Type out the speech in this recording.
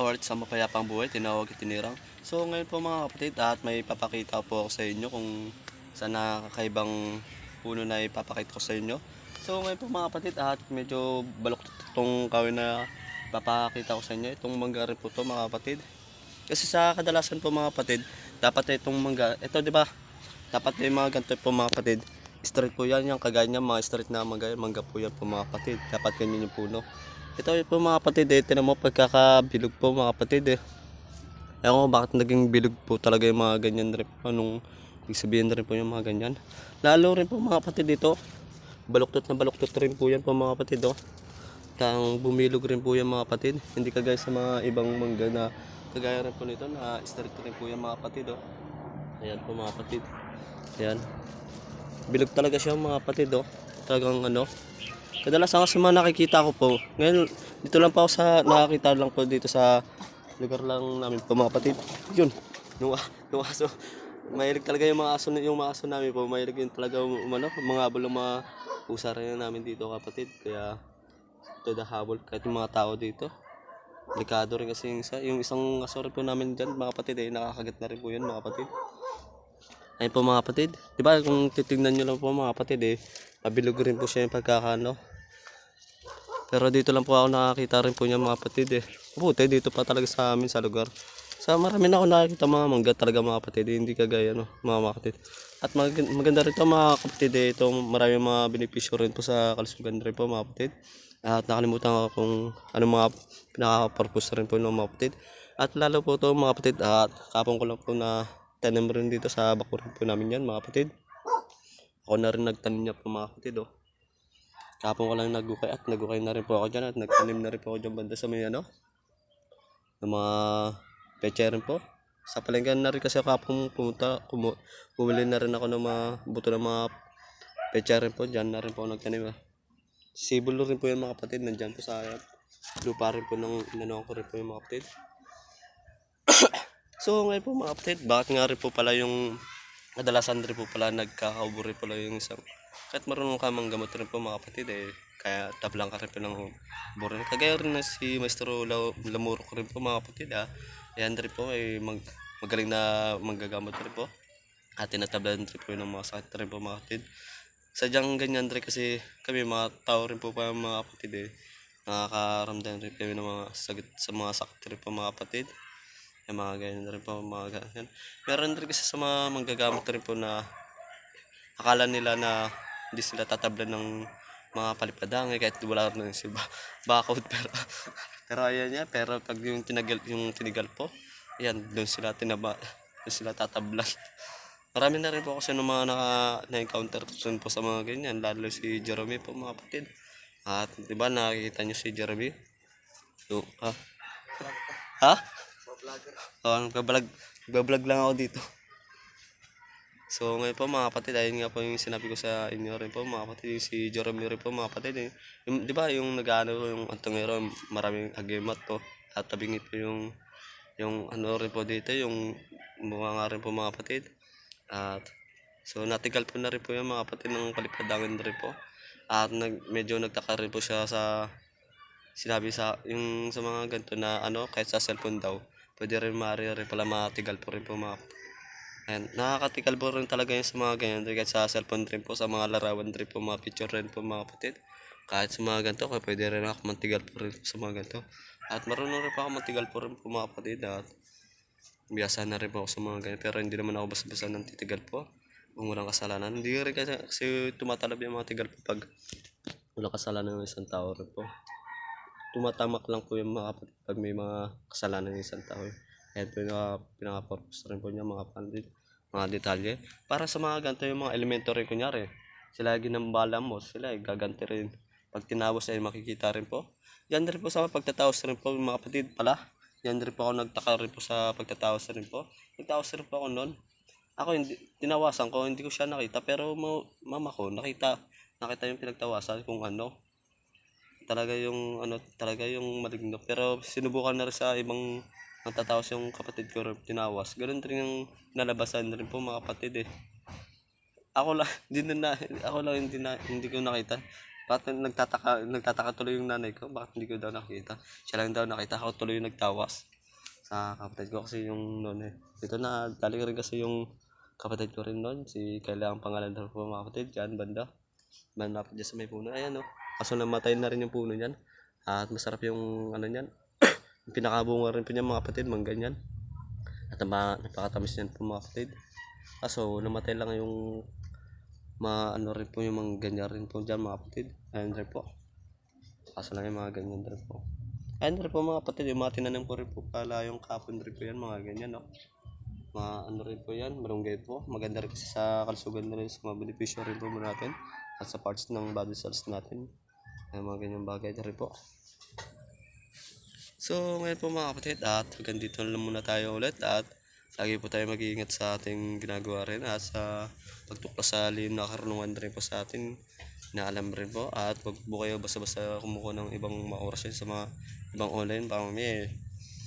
or sa mapayapang buhay, tinawag at tinirang. So ngayon po mga kapatid, at may papakita po ako sa inyo kung saan nakakaibang puno na ipapakita ko sa inyo. So ngayon po mga kapatid, at medyo balok itong kawin na papakita ko sa inyo. Itong mangga rin po to mga kapatid. Kasi sa kadalasan po mga kapatid, dapat itong mangga, ito di ba? Dapat yung mga ganito po mga kapatid, straight po yan, yung kagaya niya, mga straight na mangga, mangga po yan po mga kapatid. Dapat ganyan yung puno. Ito po mga kapatid, eh, tinan mo pagkakabilog po mga kapatid eh. Ewan ko bakit naging bilog po talaga yung mga ganyan rin. Anong ibig sabihin rin po yung mga ganyan. Lalo rin po mga kapatid dito. Baluktot na baluktot rin po yan po mga kapatid oh. Tang bumilog rin po yan mga kapatid. Hindi kagaya sa mga ibang mangga na kagaya rin po nito na straight rin po yan mga kapatid oh. Ayan po mga kapatid. Ayan. Bilog talaga siya mga kapatid oh. Talagang ano. Kadalasan kasi mga nakikita ko po. Ngayon dito lang po ako sa nakakita lang po dito sa lugar lang namin po mga kapatid. Yun. Nung, nung aso. Mahilig talaga yung mga aso, yung mga aso namin po. Mahilig yun talaga um, ano, mga habol ng mga pusa rin namin dito kapatid. Kaya ito the habol kahit yung mga tao dito. Delikado rin kasi yung. Yung isang aso rin po namin dyan mga kapatid eh. Nakakagat na rin po yun mga kapatid. Ayun po mga kapatid. Di ba kung titignan nyo lang po mga kapatid eh. Mabilog rin po siya yung pagkakano. Pero dito lang po ako nakakita rin po niya mga kapatid eh. Buti dito pa talaga sa amin sa lugar. Sa marami na ako nakakita mga mangga talaga mga kapatid. eh, Hindi kagaya no, mga kapatid. At mag- maganda rin to mga kapatid eh. Itong marami mga benepisyo rin po sa kalusugan rin po mga kapatid. At nakalimutan ko kung ano mga pinaka-purpose rin po ng mga kapatid. At lalo po to mga kapatid. At kapon ko lang po na tanim rin dito sa bakuran po namin yan mga kapatid. Ako na rin nagtanim niya po mga kapatid oh. Kapon ko lang nagukay at nagukay na rin po ako dyan at nagtanim na rin po ako dyan banda sa may ano ng mga peche rin po. Sa palengke na rin kasi kapon pumunta, bumili na rin ako ng mga buto ng mga peche rin po. Dyan na rin po nagtanim ah. Sibulo rin po yung mga kapatid, nandyan po sa lupa rin po ng inano ko rin po yung mga kapatid. so ngayon po mga kapatid, bakit nga rin po pala yung kadalasan rin po pala nagkakaubo rin pala yung isang kahit marunong ka manggamot rin po mga kapatid eh kaya tablang ka rin po ng burin kagaya rin na si Maestro Lau- Lamuro ko rin po mga kapatid ah. Yan rin po eh mag, magaling na manggagamot rin po. At tinatablan rin po ng mga sakit rin po mga kapatid. Sadyang ganyan rin kasi kami mga tao rin po pa mga kapatid eh. Nakakaramdam rin kami ng mga sakit sa mga sakit rin po mga kapatid. Yung mga ganyan rin po mga ganyan. Meron rin kasi sa mga manggagamot rin po na akala nila na hindi sila tatablan ng mga palipadangay kahit wala na si ba bakod pero pero ayan yan pero pag yung tinagal yung tinigal po ayan doon sila tinaba doon sila tatablan marami na rin po kasi ng mga naka na-encounter rin po sa mga ganyan lalo si Jeremy po mga kapatid. At di ba nakikita niyo si Jeremy? So, ha? Ha Oh, nagbablog, nagbablog lang ako dito. So ngayon po mga kapatid, ayun nga po yung sinabi ko sa inyo rin po mga kapatid, yung si Jeremy rin po mga kapatid. Eh. Yung, di ba yung nag-ano yung antongero, maraming agimat po. At tabingit po yung, yung ano rin po dito, yung mga nga rin po mga kapatid. At so natigal po na rin po yung mga kapatid ng kalipadangin rin po. At nag, medyo nagtaka rin po siya sa sinabi sa yung sa mga ganito na ano kahit sa cellphone daw pwede rin maaari rin pala matigal po rin po mga Ayan, nakakatigal po rin talaga yun sa mga ganyan. Kahit sa cellphone rin po sa mga larawan rin po mga picture rin po mga kapatid. Kahit sa mga ganito kaya pwede rin ako mantigal po rin sa mga ganito. At marunong rin po ako mantigal po rin po mga kapatid. At biyasa na rin po ako sa mga ganyan. Pero hindi naman ako basta-basta ng titigal po. Kung walang kasalanan. Hindi rin kasi, kasi tumatalab yung mga tigal po pag walang kasalanan ng isang tao rin po. Tumatamak lang po yung mga kapatid pag may mga kasalanan ng isang tao. Kaya po yung uh, pinaka-purpose rin po niya mga pandit, mga detalye. Para sa mga ganito yung mga elemento rin kunyari, sila ginambala mo, sila gaganti rin. Pag tinawos ay makikita rin po. Yan rin po sa pagtatawas rin po mga kapatid pala. Yan rin po ako nagtaka rin po sa pagtatawas rin po. Nagtawas rin po ako noon. Ako hindi, tinawasan ko, hindi ko siya nakita. Pero ma- mama ko, nakita, nakita yung pinagtawasan kung ano talaga yung ano talaga yung maligno pero sinubukan na rin sa ibang natatawas yung kapatid ko rin tinawas ganun rin yung nalabasan rin po mga kapatid eh ako lang hindi na ako lang hindi na hindi ko nakita Bakit nagtataka, nagtataka tuloy yung nanay ko? Bakit hindi ko daw nakita? Siya lang daw nakita. Ako tuloy yung nagtawas sa kapatid ko kasi yung noon eh. Dito na galing rin kasi yung kapatid ko rin noon. Si kailangan pangalan daw po mga kapatid. Diyan, banda. Pa dyan sa may puno. Ayan o. Kaso namatay na rin yung puno niyan. At masarap yung ano niyan. Pinakabunga rin po niyan mga kapatid. Mang ganyan. At nama, napakatamis niyan po mga kapatid. Kaso namatay lang yung ma ano rin po yung mga ganyan rin po dyan mga kapatid. Ayan rin po. Kaso lang yung mga ganyan rin po. Ayan rin po mga kapatid, yung mga tinanim ko rin po pala yung kapon rin po yan, mga ganyan no. Mga ano rin po yan, marunggay po. Maganda rin kasi sa kalusugan na rin sa mga benepisyo rin po natin at sa parts ng body cells natin. Ayan, mga ganyang bagay rin po. So, ngayon po mga kapatid, at hanggang dito lang muna tayo ulit at lagi po tayo mag-iingat sa ating ginagawa rin at sa pagtuklas sa lihim na karunungan rin po sa atin. Na alam rin po at wag po kayo basta-basta kumukuha ng ibang mga orasyon sa mga ibang online baka may